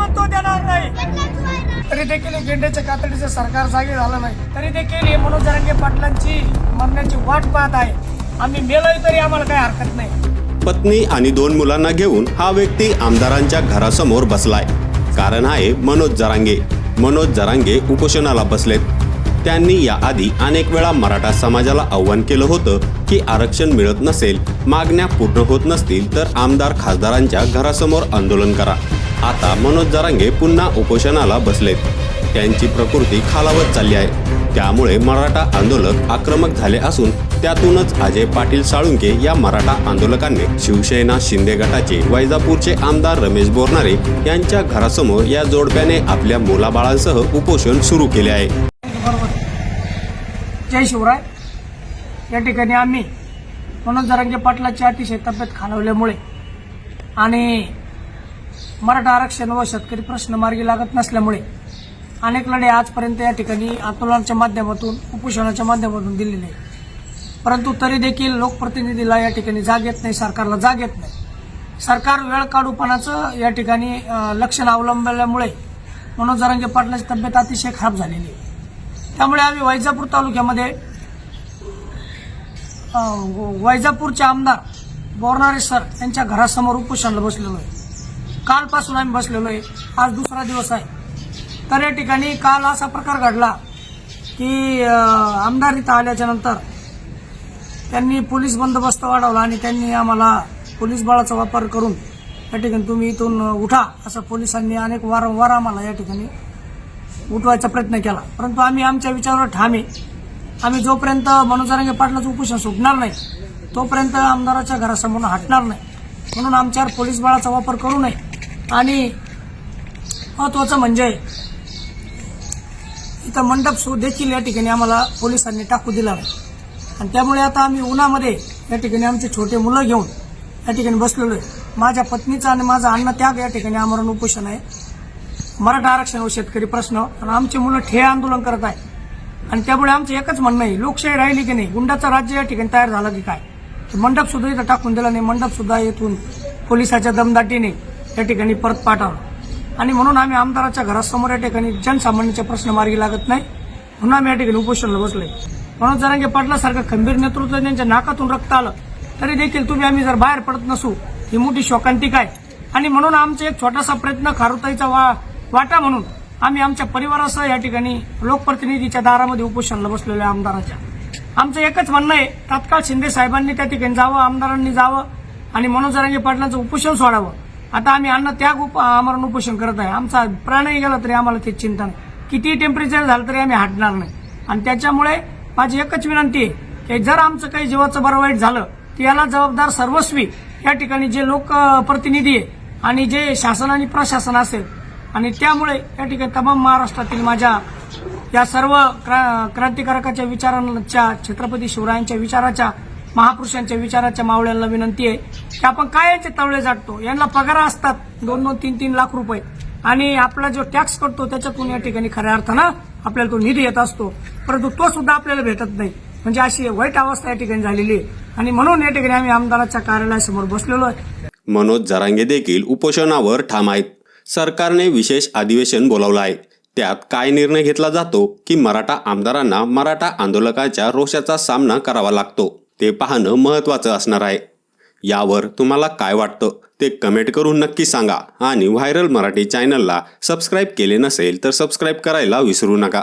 म्हणतो देणार नाही. तरी देखील गेंड्याच्या कातडीचं सरकार जागे झालं नाही. तरी देखील हे मनोज जरांगे पाटलांची मरण्याची वाट पाहत आहे. आम्ही मेलोय तरी आम्हाला काही हरकत नाही. पत्नी आणि दोन मुलांना घेऊन हा व्यक्ती आमदारांच्या घरासमोर बसलाय. कारण आहे मनोज जरांगे. मनोज जरांगे उपोषणाला बसलेत. त्यांनी याआधी अनेक वेळा मराठा समाजाला आव्हान केलं होतं की आरक्षण मिळत नसेल मागण्या पूर्ण होत नसतील तर आमदार खासदारांच्या घरासमोर आंदोलन करा. आता मनोज जरांगे पुन्हा उपोषणाला बसलेत. त्यांची प्रकृती खालावत चालली आहे. त्यामुळे मराठा आंदोलक आक्रमक झाले असून त्यातूनच अजय पाटील साळुंके या मराठा आंदोलकांनी शिवसेना शिंदे गटाचे वैजापूरचे आमदार रमेश बोरणारे यांच्या घरासमोर या जोडप्याने आपल्या मुलाबाळांसह उपोषण सुरू केले आहे. जय शिवराय. या ठिकाणी आम्ही मनोज जरांगे पाटलाची अतिशय तब्येत खालावल्यामुळे आणि मराठा आरक्षण व शेतकरी प्रश्न मार्गी लागत नसल्यामुळे अनेक लढे आजपर्यंत या ठिकाणी आंदोलनाच्या माध्यमातून उपोषणाच्या माध्यमातून दिलेले आहे परंतु तरी देखील लोकप्रतिनिधीला या ठिकाणी जाग येत नाही सरकारला जाग येत नाही. सरकार वेळ काढूपणाचं या ठिकाणी लक्षण अवलंबल्यामुळे मनोज जरांगे पाटलाची तब्येत अतिशय खराब झालेली आहे. त्यामुळे आम्ही वैजापूर तालुक्यामध्ये वैजापूरचे आमदार बोरनारे सर यांच्या घरासमोर उपोषणाला बसलेलो आहे. कालपासून आम्ही बसलेलो आहे. आज दुसरा दिवस आहे. तर या ठिकाणी काल असा प्रकार घडला की आमदार इथं आल्याच्यानंतर त्यांनी पोलीस बंदोबस्त वाढवला आणि त्यांनी आम्हाला पोलीस बळाचा वापर करून या ठिकाणी तुम्ही इथून उठा असं पोलिसांनी अनेक वारंवार आम्हाला या ठिकाणी उठवायचा प्रयत्न केला. परंतु आम्ही आमच्या विचारावर ठामे. आम्ही जोपर्यंत मनोजरांगे पाटलाचं उपोषण सुटणार नाही तोपर्यंत आमदाराच्या घरासमोर हटणार नाही. म्हणून आमच्यावर पोलीस बळाचा वापर करू नये. आणि महत्त्वाचं म्हणजे इथं मंडप सु देखील या ठिकाणी आम्हाला पोलिसांनी टाकू दिला. आणि त्यामुळे आता आम्ही उन्हामध्ये या ठिकाणी आमचे छोटे मुलं घेऊन या ठिकाणी बसलेलो आहे. माझ्या पत्नीचा आणि माझा अन्न त्याग या ठिकाणी आमरण उपोषण आहे. मराठा आरक्षण व शेतकरी प्रश्न. आणि आमचे मुलं ठे आंदोलन करत आहे. आणि त्यामुळे आमचं एकच म्हणणं आहे लोकशाही राहिली की नाही गुंडाचं राज्य या ठिकाणी तयार झालं की काय? मंडप सुद्धा इथं टाकून दिला नाही. मंडप सुद्धा येथून पोलिसाच्या दमदाटीने या ठिकाणी परत पाठवलं आणि म्हणून आम्ही आमदाराच्या घरासमोर या ठिकाणी जनसामान्यांचे प्रश्न मार्गी लागत नाही. म्हणून आम्ही या ठिकाणी उपोषणाला बसलोय. म्हणून जरांगे पाटलासारखं खंबीर नेतृत्व त्यांच्या नाकातून रक्त आलं तरी देखील तुम्ही आम्ही जर बाहेर पडत नसू ही मोठी शोकांतिक आहे आणि म्हणून आमचा एक छोटासा प्रयत्न खारुताईचा वा वाटा म्हणून आम्ही आमच्या परिवारासह या ठिकाणी लोकप्रतिनिधीच्या दारामध्ये उपोषणाला बसलेलो आहे आमदाराच्या. आमचं एकच म्हणणं आहे तात्काळ शिंदे साहेबांनी त्या ठिकाणी जावं आमदारांनी जावं आणि मनोज जरांगे पाटलांचं उपोषण सोडावं आता आम्ही अन्न त्याग उप आमरण उपोषण करत आहे. आमचा प्राणही गेला तरी आम्हाला ते चिंता नाही. किती टेम्परेचर झालं तरी आम्ही हटणार नाही. आणि त्याच्यामुळे माझी एकच विनंती आहे की जर आमचं काही जीवाचं बरं वाईट झालं तर याला जबाबदार सर्वस्वी या ठिकाणी जे लोकप्रतिनिधी आहे आणि जे शासन आणि प्रशासन असेल आणि त्यामुळे या ठिकाणी तमाम महाराष्ट्रातील माझ्या या सर्व क्रांतिकारकाच्या विचारांच्या छत्रपती शिवरायांच्या विचाराच्या महापुरुषांच्या विचाराच्या मावळ्यांना विनंती आहे की आपण काय यांचे तवळे जाटतो यांना पगार असतात. दोन दोन तीन तीन लाख रुपये. आणि आपला जो टॅक्स करतो त्याच्यातून या ठिकाणी खऱ्या अर्थानं आपल्याला तो निधी येत असतो. परंतु तो सुद्धा आपल्याला भेटत नाही. म्हणजे अशी वाईट अवस्था या ठिकाणी झालेली आहे. आणि म्हणून या ठिकाणी आम्ही आमदाराच्या कार्यालयासमोर बसलेलो आहे. मनोज जरांगे देखील उपोषणावर ठाम आहेत. सरकारने विशेष अधिवेशन बोलावलं आहे. त्यात काय निर्णय घेतला जातो की मराठा आमदारांना मराठा आंदोलकाच्या रोषाचा सामना करावा लागतो. ते पाहणं महत्त्वाचं असणार आहे. यावर तुम्हाला काय वाटतं ते कमेंट करून नक्की सांगा आणि व्हायरल मराठी चॅनलला सबस्क्राईब केले नसेल तर सबस्क्राईब करायला विसरू नका.